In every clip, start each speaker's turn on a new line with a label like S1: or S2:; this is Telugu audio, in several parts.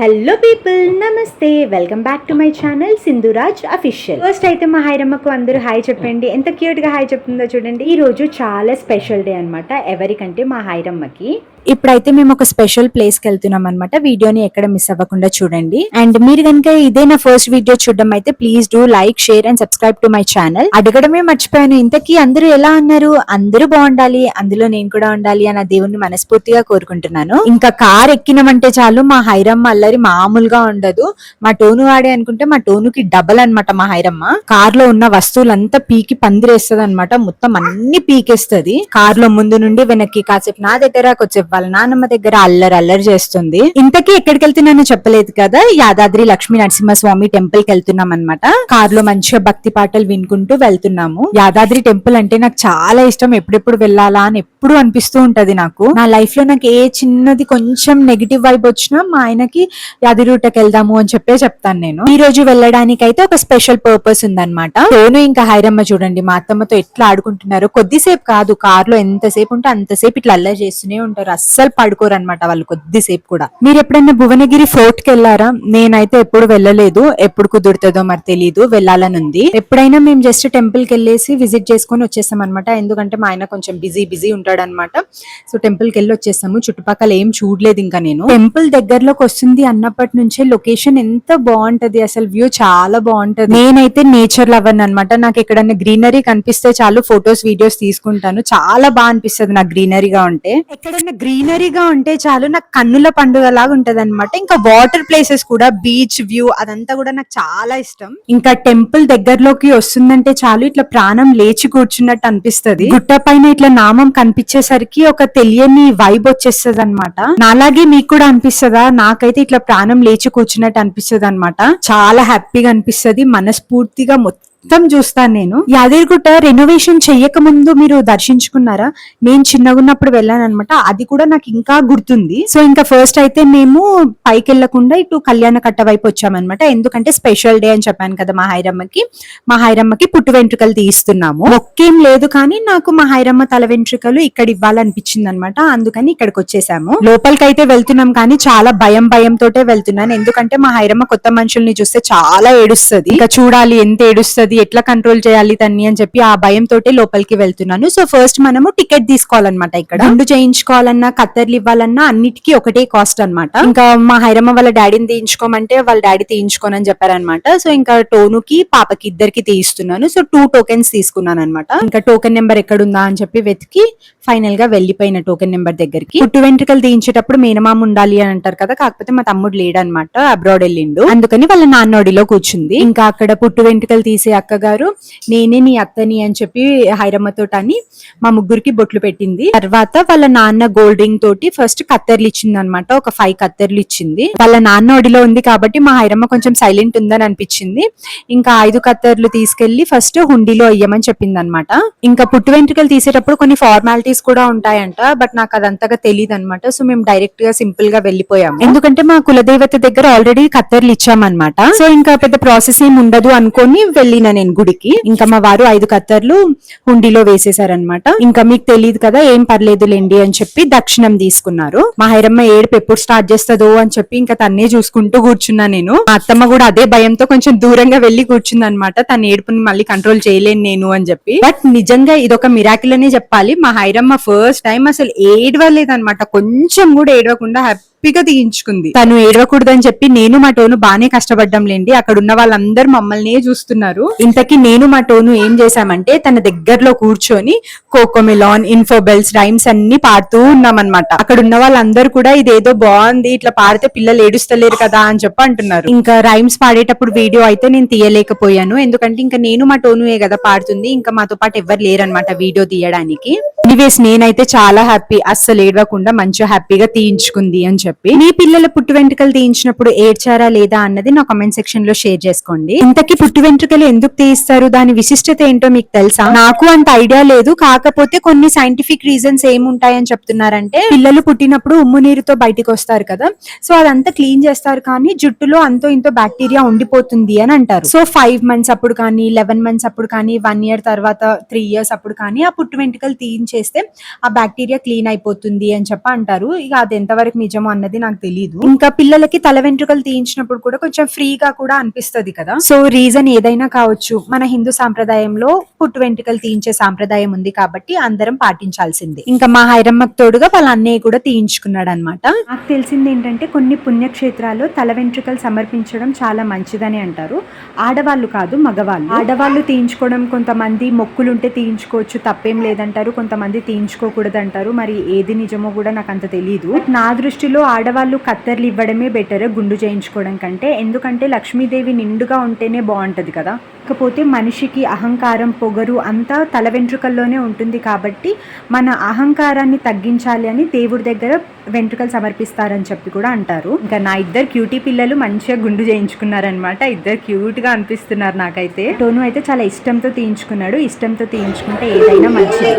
S1: హలో పీపుల్ నమస్తే welcome back to my channel Sindhuraj official first అయితే మా హైరమ్మకు అందరూ హాయ్ చెప్పండి. ఎంత క్యూట్గా హాయ్ చెప్తుందో చూడండి. ఈరోజు చాలా స్పెషల్ డే అనమాట ఎవరికంటే మా హైరమ్మకి.
S2: ఇప్పుడైతే మేము ఒక స్పెషల్ ప్లేస్కి వెళ్తున్నాం అనమాట వీడియోని ఎక్కడ మిస్ అవ్వకుండా చూడండి. అండ్ మీరు కనుక ఇదే నా ఫస్ట్ వీడియో చూడడం అయితే please do like share and subscribe to my channel అడగడమే మర్చిపోయాను. ఇంతకీ అందరూ ఎలా అన్నారు అందరూ బాగుండాలి. అందులో నేను కూడా ఉండాలి అని దేవుణ్ణి మనస్ఫూర్తిగా కోరుకుంటున్నాను. ఇంకా కార్ ఎక్కినామంటే చాలు. మా హైరమ్మ అల్లరి మామూలుగా ఉండదు. మా టోను వాడే అనుకుంటే మా టోనుకి డబల్ అన్నమాట మా హైరమ్మ. కార్లో ఉన్న వస్తువులంతా పీకి పందిరేస్తుంది అనమాట మొత్తం అన్ని పీకేస్తుంది. కార్లో ముందు నుండి వెనక్కి కాసేపు నా దగ్గర కొంచెం వాళ్ళ నాన్నమ్మ దగ్గర అల్లరి అల్లరి చేస్తుంది. ఇంతకీ ఎక్కడికి వెళ్తున్నానో చెప్పలేదు కదా? యాదాద్రి లక్ష్మీ నరసింహస్వామి టెంపుల్కి వెళ్తున్నాం అనమాట కార్లో మంచిగా భక్తి పాటలు వినుకుంటూ వెళ్తున్నాము. యాదాద్రి టెంపుల్ అంటే నాకు చాలా ఇష్టం. ఎప్పుడెప్పుడు వెళ్ళాలా అని ఎప్పుడు అనిపిస్తూ ఉంటది నాకు. నా లైఫ్లో నాకు ఏ చిన్నది కొంచెం నెగిటివ్ వైబ్ వచ్చినా మా ఆయనకి యాదిరూటకి వెళ్దాము అని చెప్పే చెప్తాను నేను. ఈ రోజు వెళ్ళడానికి అయితే ఒక స్పెషల్ పర్పస్ ఉందన్నమాట. నేను ఇంకా హైరమ్మ చూడండి మా అత్తమ్మతో ఎట్లా ఆడుకుంటున్నారో కొద్దిసేపు కాదు కార్లో ఎంతసేపు ఉంటే అంతసేపు ఇట్లా అల్లరి చేస్తూనే ఉంటారు. అస్సలు పడుకోరు అనమాట వాళ్ళు కొద్దిసేపు కూడా. మీరు ఎప్పుడైనా భువనగిరి ఫోర్ట్కి వెళ్ళారా? నేనైతే ఎప్పుడు వెళ్ళలేదు. ఎప్పుడు కుదురుతుందో మరి తెలియదు వెళ్ళాలని ఉంది. ఎప్పుడైనా మేము జస్ట్ టెంపుల్కి వెళ్ళేసి విజిట్ చేసుకొని వచ్చేస్తాం అనమాట ఎందుకంటే మా ఆయన కొంచెం బిజీ బిజీ ఉంటాడు అనమాట సో టెంపుల్కి వెళ్ళి వచ్చేస్తాము చుట్టుపక్కల ఏం చూడలేదు ఇంకా నేను. టెంపుల్ దగ్గరలోకి వస్తుంది అన్నప్పటి నుంచే లొకేషన్ ఎంత బాగుంటది. అసలు వ్యూ చాలా బాగుంటది. నేనైతే నేచర్ లవర్ అనమాట నాకు ఎక్కడన్నా గ్రీనరీ కనిపిస్తే చాలు ఫొటోస్ వీడియోస్ తీసుకుంటాను. చాలా బాగా అనిపిస్తుంది నాకు గ్రీనరీగా ఉంటే. ఎక్కడన్నా గ్రీనరీగా ఉంటే చాలు నాకు కన్నుల పండుగ లాగా ఉంటది అనమాట ఇంకా వాటర్ ప్లేసెస్ కూడా బీచ్ వ్యూ అదంతా కూడా నాకు చాలా ఇష్టం. ఇంకా టెంపుల్ దగ్గరలోకి వస్తుందంటే చాలు ఇట్లా ప్రాణం లేచి కూర్చున్నట్టు అనిపిస్తది. గుట్ట పైన ఇట్లా నామం కనిపించేసరికి ఒక తెలియని వైబ్ వచ్చేస్తుంది అనమాట నాలాగే మీకు కూడా అనిపిస్తుందా? నాకైతే ఇట్లా ప్రాణం లేచి కూర్చున్నట్టు అనిపిస్తుంది అనమాట చాలా హ్యాపీగా అనిపిస్తది. మనస్ఫూర్తిగా మొత్తం మొత్తం చూస్తాను నేను. యాదగిరిగుట్ట రెనోవేషన్ చెయ్యక ముందు మీరు దర్శించుకున్నారా? నేను చిన్నగా ఉన్నప్పుడు వెళ్ళాను అనమాట అది కూడా నాకు ఇంకా గుర్తుంది. సో ఇంకా ఫస్ట్ అయితే మేము పైకి వెళ్ళకుండా ఇటు కళ్యాణ కట్ట వైపు వచ్చామన్నమాట. ఎందుకంటే స్పెషల్ డే అని చెప్పాను కదా మా హైరమ్మకి మా హైరమ్మకి పుట్టు వెంట్రుకలు తీస్తున్నాము ఒక్కేం లేదు కానీ నాకు మా హైరమ్మ తల వెంట్రుకలు ఇక్కడ ఇవ్వాలనిపించింది అనమాట అందుకని ఇక్కడికి వచ్చేసాము. లోపలికి అయితే వెళ్తున్నాం కానీ చాలా భయం భయం తోటే వెళ్తున్నాను. ఎందుకంటే మా హైరమ్మ కొత్త మనుషుల్ని చూస్తే చాలా ఏడుస్తది. ఇంకా చూడాలి ఎంత ఏడుస్తది ఎట్లా కంట్రోల్ చేయాలి తన్ని అని చెప్పి ఆ భయం తోటే లోపలికి వెళ్తున్నాను. సో ఫస్ట్ మనము టికెట్ తీసుకోవాలన్నమాట ఇక్కడ. గుండు చేయించుకోవాలన్నా కత్తర్లు ఇవ్వాలన్నా అన్నిటికీ ఒకటే కాస్ట్ అన్నమాట. ఇంకా మా హైరమ్మ వాళ్ళ డాడీని తీయించుకోమంటే వాళ్ళ డాడీ తీయించుకోనని చెప్పారనమాట సో ఇంకా టోనుకి పాపకి ఇద్దరికి తీయిస్తున్నాను. సో టూ టోకెన్స్ తీసుకున్నాను అనమాట ఇంకా టోకెన్ నెంబర్ ఎక్కడుందా అని చెప్పి వెతికి ఫైనల్గా వెళ్ళిపోయిన టోకెన్ నెంబర్ దగ్గరికి. పుట్టు వెంట్రుకలు తీయించేటప్పుడు మేనమామ ఉండాలి అని అంటారు కదా కాకపోతే మా తమ్ముడు లేడనమాట అబ్రాడ్ వెళ్ళిండు. అందుకని వాళ్ళ నాన్నోడిలో కూర్చుంది. ఇంకా అక్కడ పుట్టు వెంట్రుకలు తీసే అక్క గారు నేనే నీ అత్తని అని చెప్పి హైరమ్మతో అని మా ముగ్గురికి బొట్లు పెట్టింది. తర్వాత వాళ్ళ నాన్న గోల్డ్ రింగ్ తోటి ఫస్ట్ కత్తెర్లు ఇచ్చింది అనమాట ఒక ఫైవ్ కత్తెర్లు ఇచ్చింది. వాళ్ళ నాన్న ఒడిలో ఉంది కాబట్టి మా హైరమ్మ కొంచెం సైలెంట్ ఉందని అనిపించింది. ఇంకా ఐదు కత్తెర్లు తీసుకెళ్ళి ఫస్ట్ హుండీలో అయ్యమని చెప్పింది అనమాట ఇంకా పుట్టు వెంట్రుకలు తీసేటప్పుడు కొన్ని ఫార్మాలిటీస్ కూడా ఉంటాయంట బట్ నాకు అదంతగా తెలియదు అనమాట సో మేము డైరెక్ట్గా సింపుల్గా వెళ్ళిపోయాము. ఎందుకంటే మా కులదేవత దగ్గర ఆల్రెడీ కత్తర్లు ఇచ్చామన్నమాట. సో ఇంకా పెద్ద ప్రాసెస్ ఏం ఉండదు అనుకొని వెళ్ళిన నేను గుడికి. ఇంకా మా వారు ఐదు కత్తర్లు హుండీలో వేసేసారనమాట ఇంకా మీకు తెలియదు కదా ఏం పర్లేదులేండి అని చెప్పి దక్షిణం తీసుకున్నారు. మా హైరమ్మ ఏడుపు ఎప్పుడు స్టార్ట్ చేస్తుందో అని చెప్పి ఇంకా తన్నే చూసుకుంటూ కూర్చున్నా నేను. మా అత్తమ్మ కూడా అదే భయంతో కొంచెం దూరంగా వెళ్ళి కూర్చుంది అనమాట తన ఏడుపుని మళ్ళీ కంట్రోల్ చేయలేను నేను అని చెప్పి. బట్ నిజంగా ఇదొక మిరాకిల్ అనే చెప్పాలి. మా హైరమ్మ ఫస్ట్ టైం అసలు ఏడవలేదన్నమాట. కొంచెం కూడా ఏడవకుండా హ్యాపీ గట్టిగా తీయించుకుంది. తను ఏడవకూడదని చెప్పి నేను మా టోను బానే కష్టపడ్డం లేండి. అక్కడ ఉన్న వాళ్ళందరూ మమ్మల్ని చూస్తున్నారు. ఇంతకీ నేను మా టోను ఏం చేశామంటే తన దగ్గరలో కూర్చొని కోకోమిలాన్ ఇన్ఫోబెల్స్ రైమ్స్ అన్ని పాడుతూ ఉన్నామన్నమాట. అక్కడ ఉన్న వాళ్ళందరూ కూడా ఇదేదో బాగుంది ఇట్లా పాడితే పిల్లలు ఏడుస్తలేరు కదా అని చెప్పి అంటున్నారు. ఇంకా రైమ్స్ పాడేటప్పుడు వీడియో అయితే నేను తీయలేకపోయాను. ఎందుకంటే ఇంకా నేను మా టోనుయే కదా పాడుతుంది. ఇంకా మాతో పాటు ఎవరు లేరనమాట వీడియో తీయడానికి. ఎనీవేస్ నేనైతే చాలా హ్యాపీ. అస్సలు ఏడవకుండా మంచిగా హ్యాపీగా తీయించుకుంది అని చెప్పి మీ పిల్లల పుట్టు వెంట్రుకలు తీయించినప్పుడు ఏడ్చారా లేదా అన్నది నా కామెంట్ సెక్షన్లో షేర్ చేసుకోండి. ఇంతకీ పుట్టు వెంట్రుకలు ఎందుకు తీయిస్తారు? దాని విశిష్టత ఏంటో మీకు తెలుసా? నాకు అంత ఐడియా లేదు. కాకపోతే కొన్ని సైంటిఫిక్ రీజన్స్ ఏముంటాయని చెప్తున్నారంటే పిల్లలు పుట్టినప్పుడు ఉమ్ము నీరుతో బయటికి వస్తారు కదా. సో అదంతా క్లీన్ చేస్తారు కానీ జుట్టులో అంతో ఇంతో బ్యాక్టీరియా ఉండిపోతుంది అని అంటారు. సో ఫైవ్ మంత్స్ అప్పుడు కానీ లెవెన్ మంత్స్ అప్పుడు కానీ వన్ ఇయర్ తర్వాత త్రీ ఇయర్స్ అప్పుడు కానీ ఆ పుట్టు వెంట్రుకలు తీయించేస్తే ఆ బ్యాక్టీరియా క్లీన్ అయిపోతుంది అని చెప్పి అంటారు. ఇక అది ఎంతవరకు నిజమో
S3: అన్నది నాకు తెలియదు ఇంకా పిల్లలకి తల వెంట్రుకలు తీయించినప్పుడు కూడా కొంచెం ఫ్రీగా కూడా అనిపిస్తది కదా. సో రీజన్ ఏదైనా కావచ్చు. మన హిందూ సాంప్రదాయంలో పుట్టు వెంట్రుకలు తీయించే సాంప్రదాయం ఉంది కాబట్టి అందరం పాటించాల్సిందే. ఇంకా మా హైరమ్మకు తోడుగా వాళ్ళ అన్నయ్య కూడా తీయించుకున్నాడు అనమాట
S2: నాకు తెలిసింది ఏంటంటే కొన్ని పుణ్యక్షేత్రాల్లో తల వెంట్రుకలు సమర్పించడం చాలా మంచిదని అంటారు. ఆడవాళ్ళు కాదు మగవాళ్ళు. ఆడవాళ్ళు తీయించుకోవడం కొంతమంది మొక్కులుంటే తీయించుకోవచ్చు తప్పేం లేదంటారు. కొంతమంది తీయించుకోకూడదు అంటారు మరి ఏది నిజమో కూడా నాకు అంత తెలియదు నా దృష్టిలో ఆడవాళ్ళు కత్తెర్లు ఇవ్వడమే బెటర్ గుండు చేయించుకోవడం కంటే. ఎందుకంటే లక్ష్మీదేవి నిండుగా ఉంటేనే బాగుంటుంది కదా. కాకపోతే మనిషికి అహంకారం పొగరు అంతా తల వెంట్రుకల్లోనే ఉంటుంది కాబట్టి మన అహంకారాన్ని తగ్గించాలి అని దేవుడి దగ్గర వెంట్రుకలు సమర్పిస్తారని చెప్పి కూడా అంటారు. ఇంకా నా ఇద్దరు క్యూటీ పిల్లలు మంచిగా గుండు చేయించుకున్నారనమాట ఇద్దరు క్యూట్గా అనిపిస్తున్నారు నాకైతే. టోను అయితే చాలా ఇష్టంతో తీయించుకున్నాడు. ఇష్టంతో తీయించుకుంటే ఏదైనా మంచిది.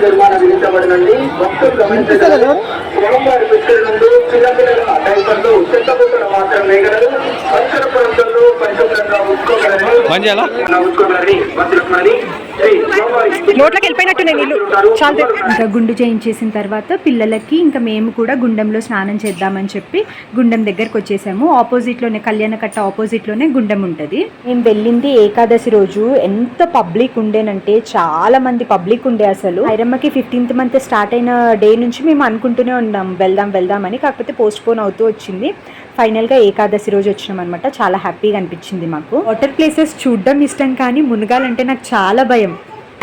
S4: జరిమానా విధించబడినండి భక్తులు గమనించగలరు స్వామివారి పిక్కల నుండి చిన్నపిల్లల డైపర్లు చెత్తబుట్టలు మాత్రం వేయగలరు పరిసర ప్రాంతంలో పరిశుభ్రంగా ఉంచుకోగలరని
S5: బంద్ చేయాలా?
S4: ఉంచుకోగలరని భక్తులకున్నది శ్రీ స్వామివారి
S2: నోట్లోకి వెళ్ళిపోయినట్టున్నాయి నీళ్ళు. ఇంకా గుండు చేయించేసిన తర్వాత పిల్లలకి ఇంకా మేము కూడా గుండంలో స్నానం చేద్దామని చెప్పి గుండం దగ్గరకు వచ్చేసాము. ఆపోజిట్లోనే కళ్యాణ కట్ట ఆపోజిట్లోనే గుండం ఉంటది. మేము వెళ్ళింది ఏకాదశి రోజు. ఎంత పబ్లిక్ ఉండేనంటే చాలా మంది పబ్లిక్ ఉండే అసలు. ఐరమ్మకి ఫిఫ్టీన్త్ మంత్ స్టార్ట్ అయిన డే నుంచి మేము అనుకుంటూనే ఉన్నాం వెళ్దాం వెళ్దాం అని. కాకపోతే పోస్ట్ పోన్ అవుతూ వచ్చింది. ఫైనల్గా ఏకాదశి రోజు వచ్చినాం అనమాట చాలా హ్యాపీగా అనిపించింది మాకు. వాటర్ ప్లేసెస్ చూడడం ఇష్టం కానీ మునగాలంటే నాకు చాలా భయం.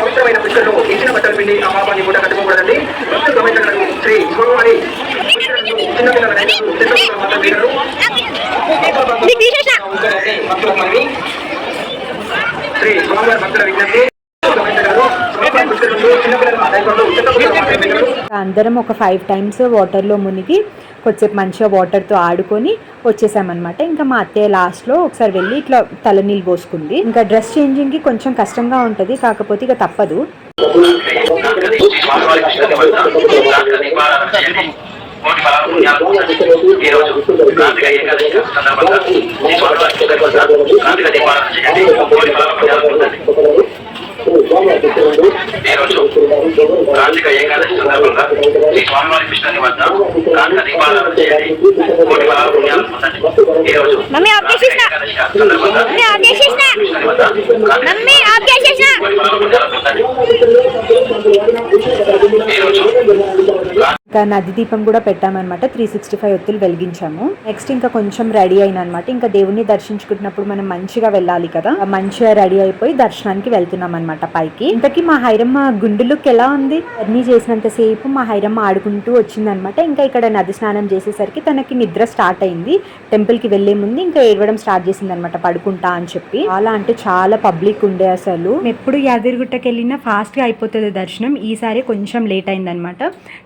S4: పవిత్రమైన పుస్తకం ఇచ్చిన బట్టలు పిండి ఆ పాపాన్ని కూడా కట్టుకోకూడదండి శ్రీ గురువారి శ్రీ భక్తుల విజ్ఞప్తి
S2: అందరం ఒక ఫైవ్ టైమ్స్ వాటర్లో మునిగి కొద్దిసేపు మంచిగా వాటర్తో ఆడుకొని వచ్చేసామన్నమాట. ఇంకా మా అత్తయ్య లాస్ట్లో ఒకసారి వెళ్ళి ఇట్లా తలనీళ్ళు పోసుకుంది. ఇంకా డ్రెస్ చేంజింగ్కి కొంచెం కష్టంగా ఉంటుంది కాకపోతే ఇక తప్పదు.
S6: కోటి ఫలాలు పుణ్యాలు ఈ రోజు కార్తీక ఏకాదశి సందర్భంగా ఈ స్వామివారి పుస్తకం వద్ద కార్తీక దీపారాధన చేయండి కోటి ఫలాలు పుణ్యాలు పొందండి ఈ రోజు కార్తీక ఏకాదశి సందర్భంగా శ్రీ స్వామివారి కృష్ణుని వద్ద కార్తీక దీపారాధన చేయండి కోటి ఫలాలు పుణ్యాలు పొందండి ఈ రోజు
S7: మమ్మీ ఆప్
S6: కార్తీక
S7: చేసేసిన.
S6: ఏకాదశి సందర్భంగా
S7: మమ్మీ ఆప్ చేసేసిన.
S6: కృష్ణుని వద్ద కార్తీక
S7: మమ్మీ ఆప్ చేసేసిన.
S6: కోటి ఫలాలు పుణ్యాలు పొందండి ఈ రోజు
S2: ఇంకా నది దీపం కూడా పెట్టామన్నమాట. త్రీ సిక్స్టీ ఫైవ్ ఒత్తులు వెలిగించాము. నెక్స్ట్ ఇంకా కొంచెం రెడీ అయిన అనమాట ఇంకా దేవుణ్ణి దర్శించుకుంటున్నప్పుడు మనం మంచిగా వెళ్ళాలి కదా. మంచిగా రెడీ అయిపోయి దర్శనానికి వెళ్తున్నాం అనమాట పైకి. ఇంతకీ మా హైరమ్మ గుండు లుక్ ఎలా ఉంది? జర్నీ చేసినంత సేపు మా హైరమ్మ ఆడుకుంటూ వచ్చిందనమాట ఇంకా ఇక్కడ నది స్నానం చేసేసరికి తనకి నిద్ర స్టార్ట్ అయింది. టెంపుల్కి వెళ్ళే ముందు ఇంకా ఏడవడం స్టార్ట్ చేసింది అనమాట పడుకుంటా అని చెప్పి. చాలా అంటే చాలా పబ్లిక్ ఉండే అసలు. ఎప్పుడు యాదగిరిగుట్టకి వెళ్ళినా ఫాస్ట్గా అయిపోతుంది దర్శనం. ఈసారి కొంచెం లేట్ అయిందనమాట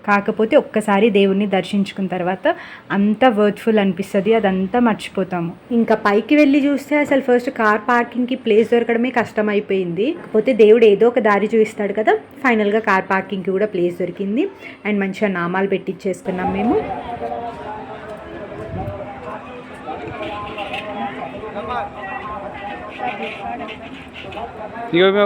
S2: కాకపోతే ఒక్కసారి దేవుణ్ణి దర్శించుకున్న తర్వాత అంత వర్త్ఫుల్ అనిపిస్తుంది అదంతా మర్చిపోతాము. ఇంకా పైకి వెళ్ళి చూస్తే అసలు ఫస్ట్ కార్ పార్కింగ్కి ప్లేస్ దొరకడమే కష్టం అయిపోయింది కాకపోతే దేవుడు ఏదో ఒక దారి చూపిస్తాడు కదా ఫైనల్గా కార్ పార్కింగ్కి కూడా ప్లేస్ దొరికింది. అండ్ మంచిగా నామాలు పెట్టించేసుకున్నాం మేము.
S5: ఇగో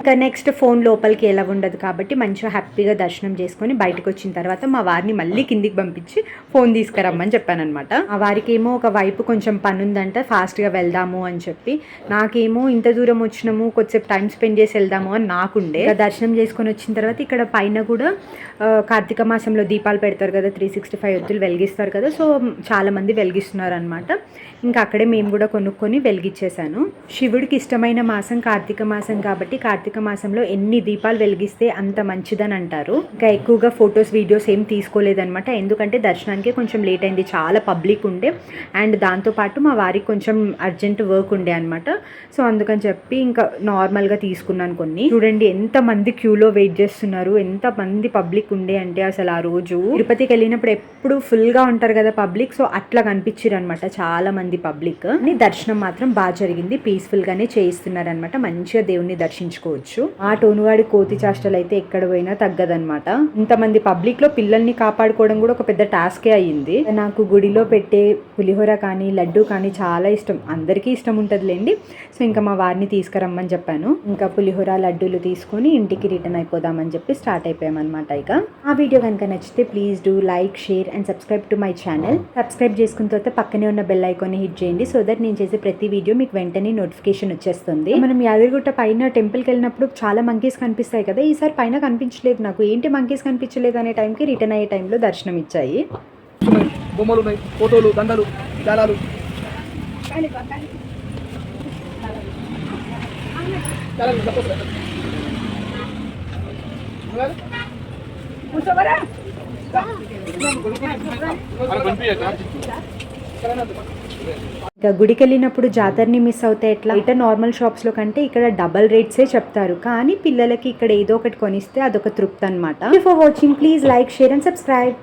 S2: ఇంకా నెక్స్ట్ ఫోన్ లోపలికి ఎలా ఉండదు కాబట్టి మంచిగా హ్యాపీగా దర్శనం చేసుకొని బయటకు వచ్చిన తర్వాత మా వారిని మళ్ళీ కిందికి పంపించి ఫోన్ తీసుకురమ్మని చెప్పానమాట ఆ వారికి ఏమో ఒక వైపు కొంచెం పని ఉందంట ఫాస్ట్గా వెళ్దాము అని చెప్పి. నాకేమో ఇంత దూరం వచ్చినాము కొద్దిసేపు టైం స్పెండ్ చేసి వెళ్దాము అని నాకుండే. దర్శనం చేసుకొని వచ్చిన తర్వాత ఇక్కడ పైన కూడా కార్తీక మాసంలో దీపాలు పెడతారు కదా త్రీ సిక్స్టీ ఫైవ్ ఒత్తులు వెలిగిస్తారు కదా సో చాలామంది వెలిగిస్తున్నారు అనమాట ఇంకా అక్కడే మేము కూడా కొనుక్కొని వెలిగించేశాను. శివుడికి ఇష్టమైన మాసం కార్తీక మాసం కాబట్టి కార్తీక మాసంలో ఎన్ని దీపాలు వెలిగిస్తే అంత మంచిదని అంటారు. ఇంకా ఎక్కువగా ఫొటోస్ వీడియోస్ ఏం తీసుకోలేదనమాట ఎందుకంటే దర్శనానికి కొంచెం లేట్ అయింది. చాలా పబ్లిక్ ఉండే. అండ్ దాంతోపాటు మా వారికి కొంచెం అర్జెంట్ వర్క్ ఉండే అనమాట సో అందుకని చెప్పి ఇంకా నార్మల్గా తీసుకున్నాను కొన్ని. చూడండి ఎంత మంది క్యూలో వెయిట్ చేస్తున్నారు. ఎంత మంది పబ్లిక్ ఉండే అంటే అసలు ఆ రోజు. తిరుపతికి వెళ్ళినప్పుడు ఎప్పుడు ఫుల్గా ఉంటారు కదా పబ్లిక్. సో అట్లా కనిపించారు అనమాట చాలా మంది పబ్లిక్. అని దర్శనం మాత్రం బాగా జరిగింది. పీస్ఫుల్ గానే చేస్తున్నారనమాట. అనమాట మంచిగా దేవుణ్ణి దర్శించుకోవచ్చు. ఆ టోనువాడి కోతి చాష్టలు అయితే ఎక్కడ పోయినా తగ్గదనమాట. ఇంతమంది పబ్లిక్లో పిల్లల్ని కాపాడుకోవడం కూడా ఒక పెద్ద టాస్కే అయ్యింది. నాకు గుడిలో పెట్టే పులిహోర కానీ లడ్డు కానీ చాలా ఇష్టం. అందరికీ ఇష్టం ఉంటుందిలేండి. సో ఇంకా మా వారిని తీసుకురమ్మని చెప్పాను. ఇంకా పులిహోర లడ్డూలు తీసుకొని ఇంటికి రిటర్న్ అయిపోదామని చెప్పి స్టార్ట్ అయిపోయామన్నమాట ఇక. ఆ వీడియో కనుక నచ్చితే please do like share and subscribe to my channel. Subscribe చేసుకున్న తర్వాత పక్కనే ఉన్న బెల్ ఐకాన్ని హిట్ చేయండి. సో దట్ నేను చేసే ప్రతి వీడియో మీకు వెంటనే నోటిఫికేషన్ వచ్చేస్తుంది. మనం యాదగిరిగుట్ట పైన టెంపుల్కి వెళ్ళినప్పుడు చాలా మంకీస్ కనిపిస్తాయి కదా ఈసారి పైన కనిపించలేదు నాకు. ఏంటి మంకీస్ కనిపించలేదు అనే టైంకి రిటర్న్ అయ్యే టైంలో దర్శనం ఇచ్చాయి.
S4: బొమ్మలు ఉన్నాయి ఫోటోలు దండలు దారాలు.
S2: ఇంకా గుడికి వెళ్ళినప్పుడు జాతరని మిస్ అవుతే ఎట్లా? ఇట నార్మల్ షాప్స్లో కంటే ఇక్కడ డబల్ రేట్సే చెప్తారు. కానీ పిల్లలకి ఇక్కడ ఏదో ఒకటి కొనిస్తే అదొక తృప్తి అనమాట for watching please like share and subscribe